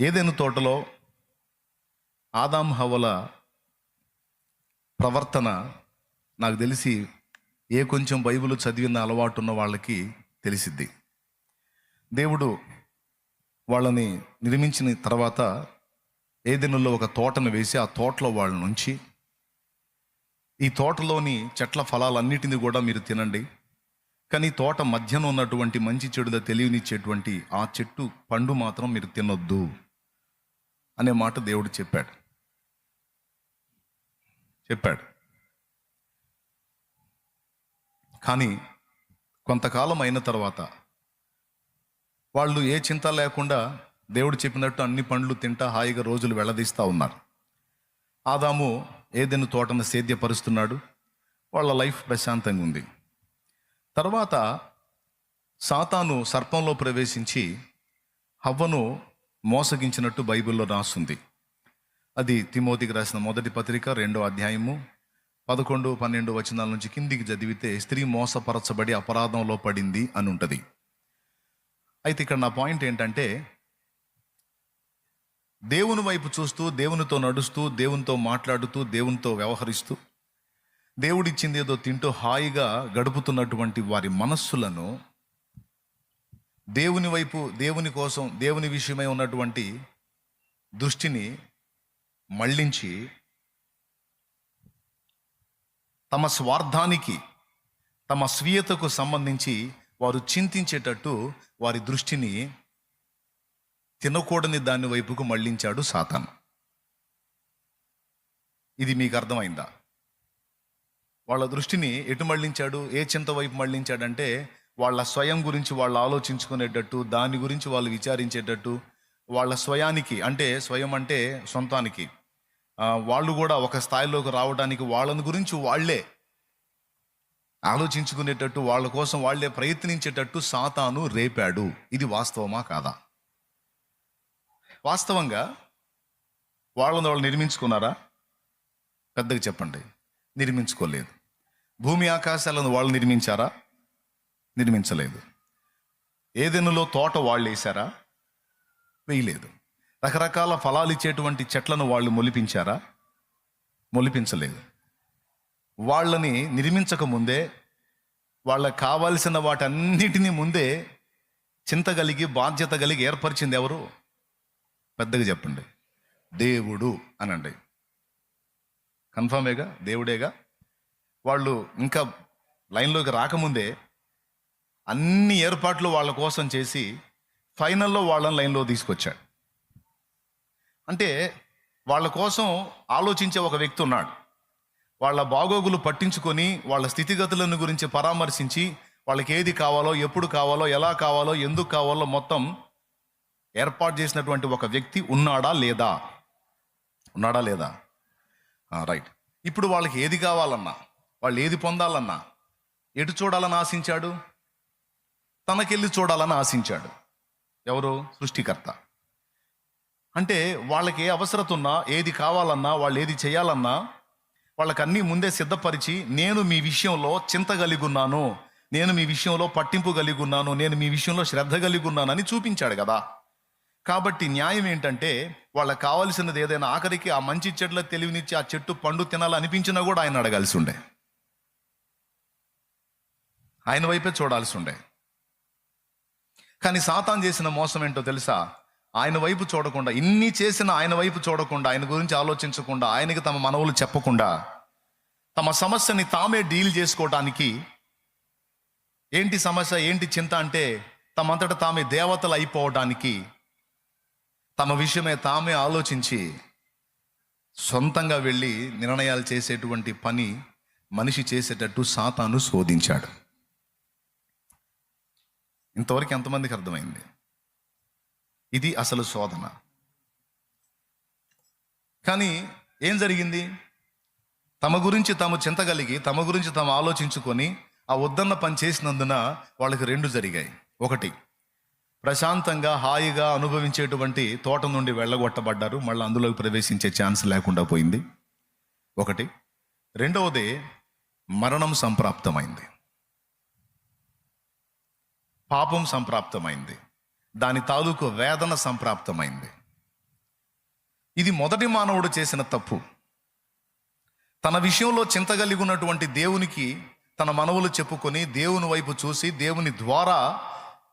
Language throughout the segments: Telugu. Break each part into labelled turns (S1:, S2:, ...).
S1: ఏదైనా తోటలో ఆదాం హవల ప్రవర్తన నాకు తెలిసి ఏ కొంచెం బైబిల్ చదివిన అలవాటు ఉన్న వాళ్ళకి తెలిసిద్ది. దేవుడు వాళ్ళని నిర్మించిన తర్వాత ఏదెనులో ఒక తోటను వేసి ఆ తోటలో వాళ్ళ నుంచి ఈ తోటలోని చెట్ల ఫలాలన్నిటిని కూడా మీరు తినండి. కానీ తోట మధ్యన ఉన్నటువంటి మంచి చెడుద తెలియనిచ్చేటువంటి ఆ చెట్టు పండు మాత్రం మీరు తినొద్దు. అనే మాట దేవుడు చెప్పాడు. చెప్పాడు. కానీ కొంతకాలం అయిన తర్వాత వాళ్ళు ఏ చింత లేకుండా దేవుడు చెప్పినట్టు అన్ని పండ్లు తింటా హాయిగా రోజులు వెళ్ళదీస్తూ ఉన్నారు. ఆదాము ఏదైనా తోటను సేద్యపరుస్తున్నాడు. వాళ్ళ లైఫ్ ప్రశాంతంగా ఉంది. తర్వాత సాతాను సర్పంలో ప్రవేశించి హవ్వను మోసగించినట్టు బైబిల్లో రాస్తుంది. అది తిమోతికి రాసిన మొదటి పత్రిక రెండో అధ్యాయము పదకొండు పన్నెండు వచనాల నుంచి కిందికి చదివితే స్త్రీ మోసపరచబడి అపరాధంలో పడింది అని ఉంటుంది అయితే ఇక్కడ నా పాయింట్ ఏంటంటే దేవుని వైపు చూస్తూ దేవునితో నడుస్తూ దేవునితో మాట్లాడుతూ దేవునితో వ్యవహరిస్తూ దేవుడిచ్చింది ఏదో తింటూ హాయిగా గడుపుతున్నటువంటి వారి మనస్సులను దేవుని వైపు దేవుని కోసం దేవుని విషయమై ఉన్నటువంటి దృష్టిని మళ్ళించి తమ స్వార్థానికి తమ స్వీయతకు సంబంధించి వారు చింతించేటట్టు వారి దృష్టిని తినకూడని దాని వైపుకు మళ్ళించాడు సాతాన్. ఇది మీకు అర్థమైందా? వాళ్ళ దృష్టిని ఎటు మళ్ళించాడు? ఏ చింత వైపు మళ్ళించాడంటే వాళ్ళ స్వయం గురించి వాళ్ళు ఆలోచించుకునేటట్టు దాని గురించి వాళ్ళు విచారించేటట్టు వాళ్ళ స్వయానికి అంటే స్వయం అంటే సొంతానికి వాళ్ళు కూడా ఒక స్థాయిలోకి రావడానికి వాళ్ళని గురించి వాళ్ళే ఆలోచించుకునేటట్టు వాళ్ళ కోసం వాళ్ళే ప్రయత్నించేటట్టు సాతాను రేపాడు. ఇది వాస్తవమా కాదా? వాస్తవంగా వాళ్ళని వాళ్ళు నిర్మించుకున్నారా? పెద్దగా చెప్పండి. నిర్మించుకోలేదు. భూమి ఆకాశాలను వాళ్ళు నిర్మించారా? నిర్మించలేదు. ఏదెనులో తోట వాళ్ళు వేశారా వేయలేదు. రకరకాల ఫలాలు ఇచ్చేటువంటి చెట్లను వాళ్ళు మొలిపించారా? మొలిపించలేదు. వాళ్ళని నిర్మించక ముందే వాళ్ళకి కావాల్సిన వాటన్నిటినీ ముందే చింత కలిగి బాధ్యత కలిగి ఏర్పరిచింది ఎవరు? పెద్దగా చెప్పండి. దేవుడు అనండి. కన్ఫామేగా? దేవుడేగా? వాళ్ళు ఇంకా లైన్లోకి రాకముందే అన్ని ఏర్పాట్లు వాళ్ళ కోసం చేసి ఫైనల్లో వాళ్ళని లైన్లో తీసుకొచ్చాడు. అంటే వాళ్ళ కోసం ఆలోచించే ఒక వ్యక్తి ఉన్నాడు. వాళ్ళ బాగోగులు పట్టించుకొని వాళ్ళ స్థితిగతులను గురించి పరామర్శించి వాళ్ళకి ఏది కావాలో ఎప్పుడు కావాలో ఎలా కావాలో ఎందుకు కావాలో మొత్తం ఏర్పాటు చేసినటువంటి ఒక వ్యక్తి ఉన్నాడా లేదా? ఉన్నాడా లేదా? రైట్. ఇప్పుడు వాళ్ళకి ఏది కావాలన్నా వాళ్ళు ఏది పొందాలన్నా ఎటు చూడాలని ఆశించాడు? తనకెళ్ళి చూడాలని ఆశించాడు. ఎవరు? సృష్టికర్త. అంటే వాళ్ళకి ఏ అవసరత ఉన్నా ఏది కావాలన్నా వాళ్ళు ఏది చేయాలన్నా వాళ్ళకి అన్నీ ముందే సిద్ధపరిచి నేను మీ విషయంలో చింత కలిగి ఉన్నాను నేను మీ విషయంలో పట్టింపు కలిగి ఉన్నాను నేను మీ విషయంలో శ్రద్ధ కలిగి ఉన్నానని చూపించాడు కదా. కాబట్టి న్యాయం ఏంటంటే వాళ్ళకి కావాల్సినది ఏదైనా ఆఖరికి ఆ మంచి చెట్ల తెలివినిచ్చి ఆ చెట్టు పండు తినాలనిపించినా కూడా ఆయన అడగాల్సి ఉండే. ఆయన వైపే చూడాల్సి ఉండే. కానీ సాతాన్ చేసిన మోసం ఏంటో తెలుసా? ఆయన వైపు చూడకుండా ఇన్ని చేసిన ఆయన వైపు చూడకుండా ఆయన గురించి ఆలోచించకుండా ఆయనకి తమ మనవులు చెప్పకుండా తమ సమస్యని తామే డీల్ చేసుకోవటానికి ఏంటి సమస్య ఏంటి చింత అంటే తమంతట తామే దేవతలు అయిపోవడానికి తమ విషయమే తామే ఆలోచించి సొంతంగా వెళ్ళి నిర్ణయాలు చేసేటువంటి పని మనిషి చేసేటట్టు సాతాను శోధించాడు. ఇంతవరకు ఎంతమందికి అర్థమైంది? ఇది అసలు శోధన. కానీ ఏం జరిగింది? తమ గురించి తాము చింతగలిగి తమ గురించి తాము ఆలోచించుకొని ఆ వద్దన్న పని చేసినందున వాళ్ళకి రెండు జరిగాయి. ఒకటి ప్రశాంతంగా హాయిగా అనుభవించేటువంటి తోట నుండి వెళ్ళగొట్టబడ్డారు. మళ్ళీ అందులోకి ప్రవేశించే ఛాన్స్ లేకుండా పోయింది. ఒకటి రెండవది మరణం సంప్రాప్తమైంది. పాపం సంప్రాప్తమైంది. దాని తాలూకు వేదన సంప్రాప్తమైంది. ఇది మొదటి మానవుడు చేసిన తప్పు. తన విషయంలో చింత కలిగి ఉన్నటువంటి దేవునికి తన మనవులు చెప్పుకొని దేవుని వైపు చూసి దేవుని ద్వారా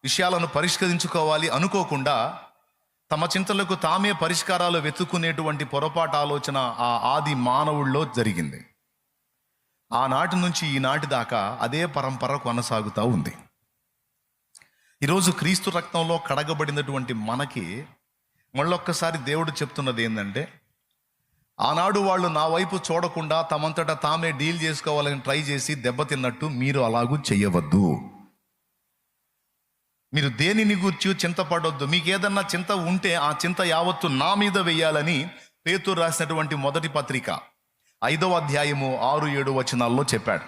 S1: విషయాలను పరిష్కరించుకోవాలి అనుకోకుండా తమ చింతలకు తామే పరిష్కారాలు వెతుక్కునేటువంటి పొరపాటు ఆలోచన ఆ ఆది మానవుల్లో జరిగింది. ఆనాటి నుంచి ఈనాటి దాకా అదే పరంపర కొనసాగుతూ ఉంది. ఈరోజు క్రీస్తు రక్తంలో కడగబడినటువంటి మనకి మళ్ళొక్కసారి దేవుడు చెప్తున్నది ఏంటంటే ఆనాడు వాళ్ళు నా వైపు చూడకుండా తమంతట తామే డీల్ చేసుకోవాలని ట్రై చేసి దెబ్బతిన్నట్టు మీరు అలాగూ చెయ్యవద్దు. మీరు దేనిని గూర్చి చింతపడొద్దు. మీకు ఏదన్నా చింత ఉంటే ఆ చింత యావత్తు నా మీద వెయ్యాలని పేతురు రాసినటువంటి మొదటి పత్రిక ఐదవ అధ్యాయము ఆరు ఏడు వచనాల్లో చెప్పాడు.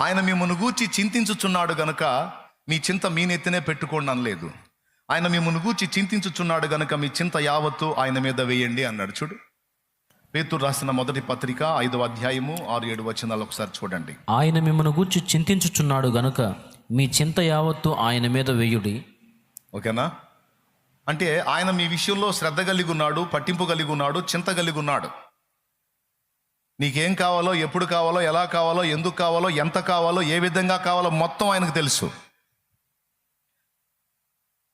S1: ఆయన మిమ్మల్ని గూర్చి చింతించుచున్నాడు గనుక మీ చింత మీ నెత్తినే పెట్టుకోండి అనలేదు. ఆయన మిమ్మల్ని గూర్చి చింతించుచున్నాడు గనుక మీ చింత యావత్తు ఆయన మీద వేయండి అన్నాడు. చూడు. పేతురు రాసిన మొదటి పత్రిక ఐదవ అధ్యాయము ఆరు ఏడు వచనాలు ఒకసారి చూడండి.
S2: ఆయన మిమ్మల్ని గూర్చి చింతించుచున్నాడు గనుక మీ చింత యావత్తు ఆయన మీద వేయుడి.
S1: ఓకేనా? అంటే ఆయన మీ విషయంలో శ్రద్ధ కలిగి ఉన్నాడు పట్టింపు కలిగి ఉన్నాడు చింత కలిగి ఉన్నాడు. నీకేం కావాలో ఎప్పుడు కావాలో ఎలా కావాలో ఎందుకు కావాలో ఎంత కావాలో ఏ విధంగా కావాలో మొత్తం ఆయనకు తెలుసు.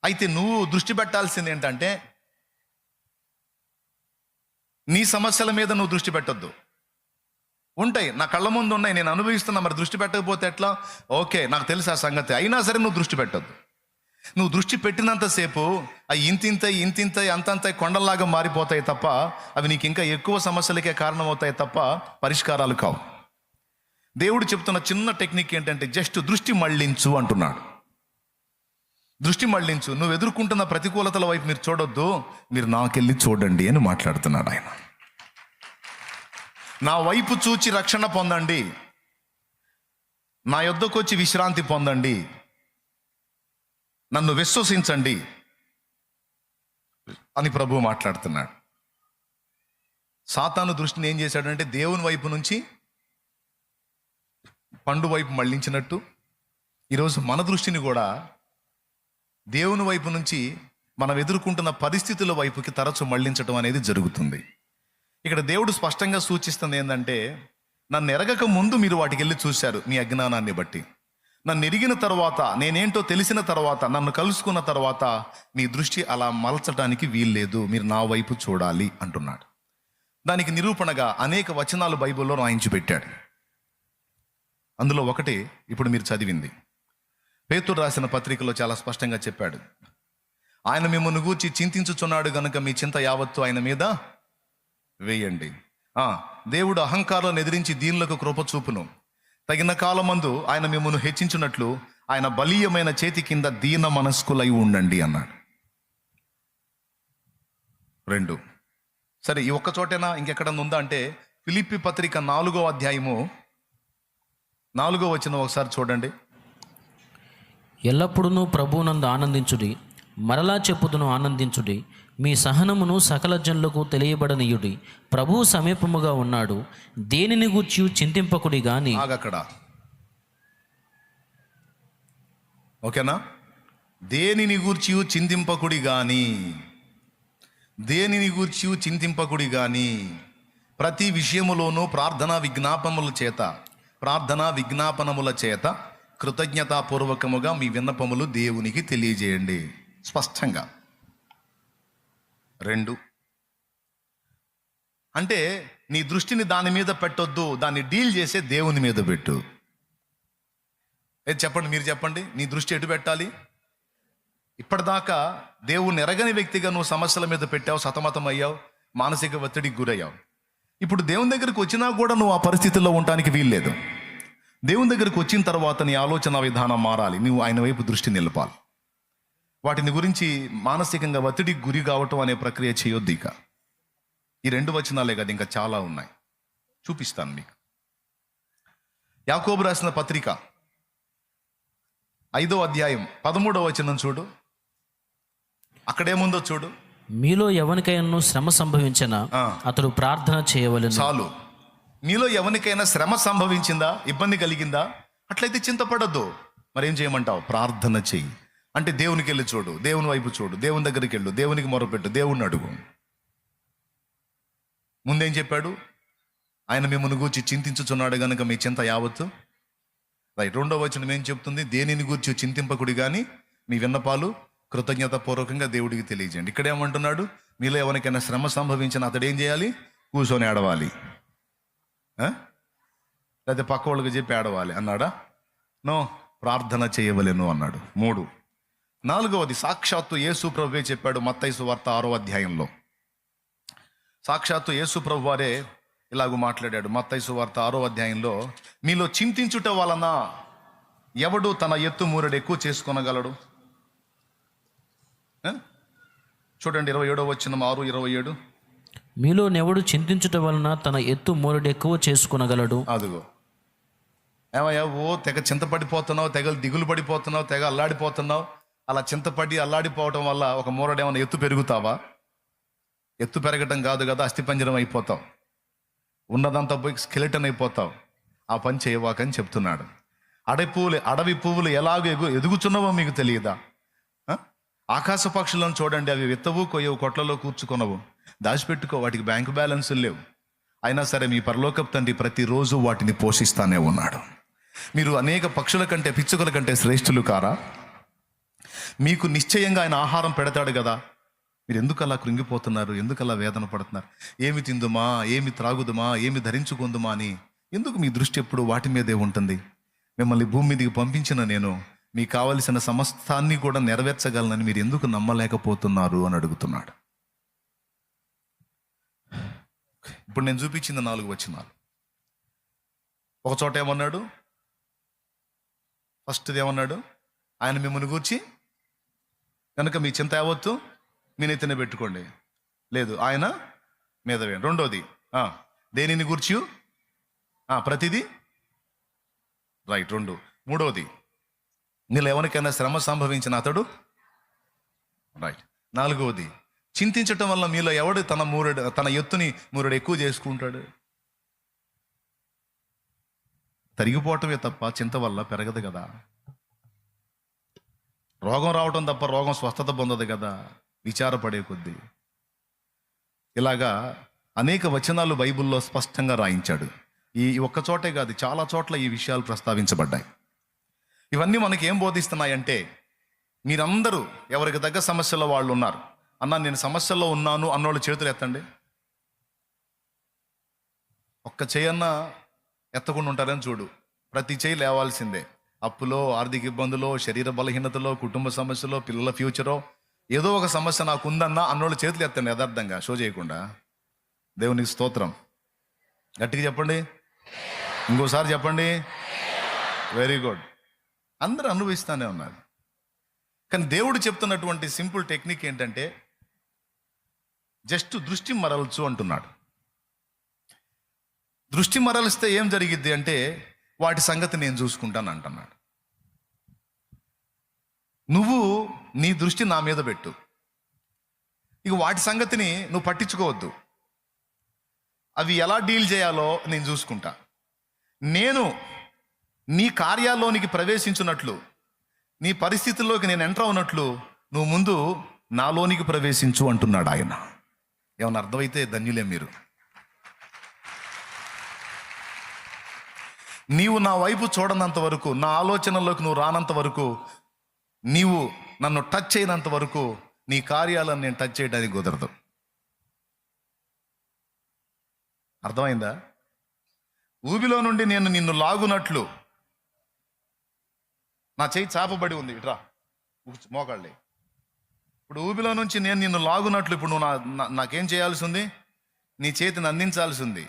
S1: అయితే నువ్వు దృష్టి పెట్టాల్సింది ఏంటంటే నీ సమస్యల మీద నువ్వు దృష్టి పెట్టొద్దు. ఉంటాయి. నా కళ్ళ ముందు ఉన్నాయి. నేను అనుభవిస్తున్నా. మరి దృష్టి పెట్టకపోతే ఎట్లా? ఓకే నాకు తెలుసు ఆ సంగతి. అయినా సరే నువ్వు దృష్టి పెట్టొద్దు. నువ్వు దృష్టి పెట్టినంతసేపు ఆ ఇంతింత ఇంతింత అంతంత కొండల్లాగా మారిపోతాయి తప్ప అవి నీకు ఇంకా ఎక్కువ సమస్యలకే కారణమవుతాయి తప్ప పరిష్కారాలు కావు. దేవుడు చెప్తున్న చిన్న టెక్నిక్ ఏంటంటే జస్ట్ దృష్టి మళ్ళించు అంటున్నాడు. దృష్టి మళ్ళించు నువ్వు ఎదుర్కొంటున్న ప్రతికూలతల వైపు మీరు చూడొద్దు. మీరు నాకెళ్ళి చూడండి అని మాట్లాడుతున్నాడు ఆయన. నా వైపు చూచి రక్షణ పొందండి. నా యొద్దకు వచ్చి విశ్రాంతి పొందండి. నన్ను విశ్వసించండి అని ప్రభు మాట్లాడుతున్నాడు. సాతాను దృష్టిని ఏం చేశాడంటే దేవుని వైపు నుంచి పండు వైపు మళ్ళించినట్టు ఈరోజు మన దృష్టిని కూడా దేవుని వైపు నుంచి మనం ఎదుర్కొంటున్న పరిస్థితుల వైపుకి తరచు మళ్ళించడం అనేది జరుగుతుంది. ఇక్కడ దేవుడు స్పష్టంగా సూచిస్తుంది ఏంటంటే నన్ను ఎరగక ముందు మీరు వాటికి వెళ్ళి చూశారు మీ అజ్ఞానాన్ని బట్టి. నన్ను ఎరిగిన తర్వాత నేనేంటో తెలిసిన తర్వాత నన్ను కలుసుకున్న తర్వాత మీ దృష్టి అలా మలచడానికి వీల్లేదు మీరు నా వైపు చూడాలి అంటున్నాడు. దానికి నిరూపణగా అనేక వచనాలు బైబిల్లో రాయించి పెట్టాడు అందులో ఒకటి ఇప్పుడు మీరు చదివింది. పేతుడు రాసిన పత్రికలో చాలా స్పష్టంగా చెప్పాడు. ఆయన మిమ్మల్ని గూర్చి చింతించుచున్నాడు గనుక మీ చింత యావత్తు ఆయన మీద వేయండి. దేవుడు అహంకారాలను ఎదిరించి దీనులకు కృపచూపును తగిన కాలమందు ఆయన మిమ్మల్ని హెచ్చించినట్లు ఆయన బలీయమైన చేతి కింద దీన మనస్కులై ఉండండి అన్నాడు. రెండు. సరే ఈ ఒక్క చోటేనా? ఇంకెక్కడన్నా ఉందా? అంటే ఫిలిప్పి పత్రిక నాలుగో అధ్యాయము నాలుగో వచ్చిన ఒకసారి చూడండి.
S2: ఎల్లప్పుడూ ప్రభువునందు ఆనందించుడి మరలా చెప్పుదును ఆనందించుడి మీ సహనమును సకల జనులకు తెలియబడనీయుడి. ప్రభువు సమీపముగా ఉన్నాడు దేనిని గూర్చి చింతింపకుడి గాని.
S1: ఆగక్కడ. ఓకేనా? దేనిని గూర్చి చింతింపకుడి గాని. దేనిని గూర్చి చింతింపకుడి గాని. ప్రతి విషయములోనూ ప్రార్థనా విజ్ఞాపనముల చేత ప్రార్థనా విజ్ఞాపనముల చేత కృతజ్ఞతాపూర్వకముగా మీ విన్నపములు దేవునికి తెలియజేయండి. స్పష్టంగా. రెండు. అంటే నీ దృష్టిని దాని మీద పెట్టొద్దు దాన్ని డీల్ చేసే దేవుని మీద పెట్టు. ఏది చెప్పండి మీరు చెప్పండి నీ దృష్టి ఎటు పెట్టాలి? ఇప్పటిదాకా దేవుని ఎరగని వ్యక్తిగా నువ్వు సమస్యల మీద పెట్టావు సతమతం అయ్యావు మానసిక ఒత్తిడికి గురయ్యావు. ఇప్పుడు దేవుని దగ్గరికి వచ్చినా కూడా నువ్వు ఆ పరిస్థితుల్లో ఉండటానికి వీల్లేదు. దేవుని దగ్గరికి వచ్చిన తర్వాత నీ ఆలోచన విధానం మారాలి. నువ్వు ఆయన వైపు దృష్టి నిలపాలి. వాటిని గురించి మానసికంగా ఒత్తిడికి గురి కావటం అనే ప్రక్రియ చేయొద్దు ఇక. ఈ రెండు వచనాలే కదా ఇంకా చాలా ఉన్నాయి. చూపిస్తాను మీకు. యాకోబు రాసిన పత్రిక ఐదో అధ్యాయం పదమూడో వచనం చూడు. అక్కడేముందో చూడు.
S2: మీలో ఎవరికైనా శ్రమ సంభవించిన. అతడు ప్రార్థన చేయవలెను.
S1: చాలు. మీలో ఎవరికైనా శ్రమ సంభవించిందా? ఇబ్బంది కలిగిందా? అట్లయితే చింతపడద్దు. మరేం చేయమంటావు? ప్రార్థన చెయ్యి. అంటే దేవునికి వెళ్ళి చూడు. దేవుని వైపు చూడు. దేవుని దగ్గరికి వెళ్ళు. దేవునికి మొరపెట్టు. దేవుణ్ణి అడుగు. ముందేం చెప్పాడు? ఆయన మిమ్మల్ని గూర్చి చింతించుచున్నాడు గనుక మీ చింత యావత్తు. రైట్. రెండో వచనం ఏం చెప్తుంది? దేనిని గూర్చి చింతింపకుడి కానీ మీ విన్నపాలు కృతజ్ఞత పూర్వకంగా దేవుడికి తెలియజేయండి. ఇక్కడేమంటున్నాడు? మీలో ఎవరికైనా శ్రమ సంభవించిన అతడు ఏం చేయాలి? కూర్చొని ఆడవాలి లేకపోతే పక్క వాళ్ళకి చెప్పి ఏడవాలి అన్నాడా? నో ప్రార్థన చేయవలెను అన్నాడు. మూడు. నాలుగవది సాక్షాత్తు యేసు ప్రభువే చెప్పాడు మత్తైసు వార్త ఆరో అధ్యాయంలో. సాక్షాత్తు యేసు ప్రభు వారే ఇలాగూ మాట్లాడాడు మత్తైసు వార్త ఆరో అధ్యాయంలో మీలో చింతించుట వలన ఎవడు తన ఎత్తు మూరడు ఎక్కువ చేసుకొనగలడు? చూడండి ఇరవై ఏడో వచ్చిన ఆరు ఇరవై ఏడు.
S2: మీలో నెవడు చింతించుట వలన తన ఎత్తు మూరడు ఎక్కువ చేసుకునగలడు.
S1: అదిగో. ఏమయ్యా ఓ తెగ చింతపడిపోతున్నావు తెగ దిగులు పడిపోతున్నావు తెగ అల్లాడిపోతున్నావు. అలా చింతపడి అల్లాడిపోవటం వల్ల ఒక మూరడు ఏమైనా ఎత్తు పెరుగుతావా? ఎత్తు పెరగటం కాదు కదా అస్థిపంజరం అయిపోతావు ఉన్నదంతా పోయి స్కెలిటన్ అయిపోతావు ఆ పని చేయవాకని చెప్తున్నాడు. అడవి పువ్వులు అడవి పువ్వులు ఎలాగ ఎగు ఎదుగుచున్నావో మీకు తెలియదా? ఆకాశ పక్షులను చూడండి అవి విత్తవు కొయ్యవు కొట్లలో కూర్చుకొనవు. దాచిపెట్టుకో వాటికి బ్యాంకు బ్యాలెన్సులు లేవు. అయినా సరే మీ పరలోకపు తండ్రి ప్రతిరోజు వాటిని పోషిస్తానే ఉన్నాడు. మీరు అనేక పక్షుల కంటే పిచ్చుకల కంటే శ్రేష్ఠులు కారా? మీకు నిశ్చయంగా ఆయన ఆహారం పెడతాడు కదా? మీరు ఎందుకు అలా కృంగిపోతున్నారు? ఎందుకు అలా వేదన పడుతున్నారు? ఏమి తిందుమా? ఏమి త్రాగుదుమా? ఏమి ధరించుకుందుమా అని ఎందుకు మీ దృష్టి ఎప్పుడు వాటి మీదే ఉంటుంది? మిమ్మల్ని భూమి మీదకి పంపించిన నేను మీకు కావలసిన సమస్తాన్ని కూడా నెరవేర్చగలనని మీరు ఎందుకు నమ్మలేకపోతున్నారు అని అడుగుతున్నాడు. ఇప్పుడు నేను చూపించింది నాలుగు వచనాలు. ఒక చోట ఏమన్నాడు? ఫస్ట్ది ఏమన్నాడు? ఆయన మిమ్మల్ని గూర్చి కనుక మీ చింత యావత్తు మీ నెత్తిన పెట్టుకోండి. లేదు ఆయన మీద రెండోది దేనిని గూర్చి ప్రతిదీ? రైట్ రెండు. మూడోది నీళ్ళు ఎవరికైనా శ్రమ సంభవించిన అతడు? రైట్. నాలుగవది చింతించటం వల్ల మీలో ఎవడు తన మూరుడు తన ఎత్తుని మూరుడు ఎక్కువ చేసుకుంటాడు? తరిగిపోవటమే తప్ప చింత వల్ల పెరగదు కదా. రోగం రావటం తప్ప రోగం స్వస్థత పొందదు కదా విచారపడే కొద్దీ. ఇలాగా అనేక వచనాలు బైబిల్లో స్పష్టంగా రాయించాడు. ఈ ఒక్క చోటే కాదు చాలా చోట్ల ఈ విషయాలు ప్రస్తావించబడ్డాయి. ఇవన్నీ మనకి ఏం బోధిస్తున్నాయంటే మీరందరూ ఎవరికి తగ్గ సమస్యలో వాళ్ళు ఉన్నారు అన్న నేను సమస్యల్లో ఉన్నాను అన్నోళ్ళు చేతులు ఎత్తండి. ఒక్క చేయన్న ఎత్తకుండా ఉంటారని చూడు. ప్రతి చేయి లేవాల్సిందే. అప్పులో ఆర్థిక ఇబ్బందులో శరీర బలహీనతలో కుటుంబ సమస్యలో పిల్లల ఫ్యూచరో ఏదో ఒక సమస్య నాకు ఉందన్నా అన్నోళ్ళు చేతులు ఎత్తండి యథార్థంగా షో చేయకుండా. దేవునికి స్తోత్రం. గట్టిగా చెప్పండి. ఇంకోసారి చెప్పండి. వెరీ గుడ్ అందరూ అనుభవిస్తానే ఉన్నారు. కానీ దేవుడు చెప్తున్నటువంటి సింపుల్ టెక్నిక్ ఏంటంటే జస్ట్ దృష్టి మరల్చు అంటున్నాడు. దృష్టి మరలిస్తే ఏం జరిగిద్ది అంటే వాటి సంగతి నేను చూసుకుంటాను అంటున్నాడు. నువ్వు నీ దృష్టి నా మీద పెట్టు. ఇక వాటి సంగతిని నువ్వు పట్టించుకోవద్దు. అవి ఎలా డీల్ చేయాలో నేను చూసుకుంటా. నేను నీ కార్యాల్లోనికి ప్రవేశించినట్లు నీ పరిస్థితుల్లోకి నేను ఎంటర్ అవునట్లు నువ్వు ముందు నాలోనికి ప్రవేశించు అంటున్నాడు ఆయన. ఏమన్నా అర్థమైతే ధన్యులే మీరు. నీవు నా వైపు చూడనంత వరకు నా ఆలోచనలోకి నువ్వు రానంత వరకు నీవు నన్ను టచ్ చేయనంత వరకు నీ కార్యాలను నేను టచ్ చేయడానికి కుదరదు. అర్థమైందా? ఊబిలో నుండి నేను నిన్ను లాగునట్లు నా చేయి చాపబడి ఉంది. ఇట్రా మోకాళ్ళే. ఇప్పుడు ఊబిలో నుంచి నేను నిన్ను లాగునట్లు ఇప్పుడు నువ్వు నా నాకేం చేయాల్సి ఉంది నీ చేతిని అందించాల్సి ఉంది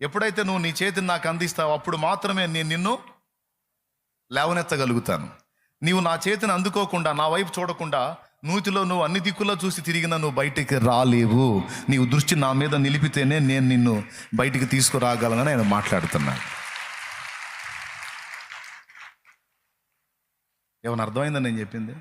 S1: ఎప్పుడైతే నువ్వు నీ చేతిని నాకు అందిస్తావు అప్పుడు మాత్రమే నేను నిన్ను లేవనెత్తగలుగుతాను. నీవు నా చేతిని అందుకోకుండా నా వైపు చూడకుండా నూతిలో నువ్వు అన్ని దిక్కుల్లో చూసి తిరిగిన నువ్వు బయటికి రాలేవు. నీవు దృష్టి నా మీద నిలిపితేనే నేను నిన్ను బయటికి తీసుకురాగలనని ఆయన మాట్లాడుతున్నాను ఏమైనా అర్థమైందని నేను చెప్పింది?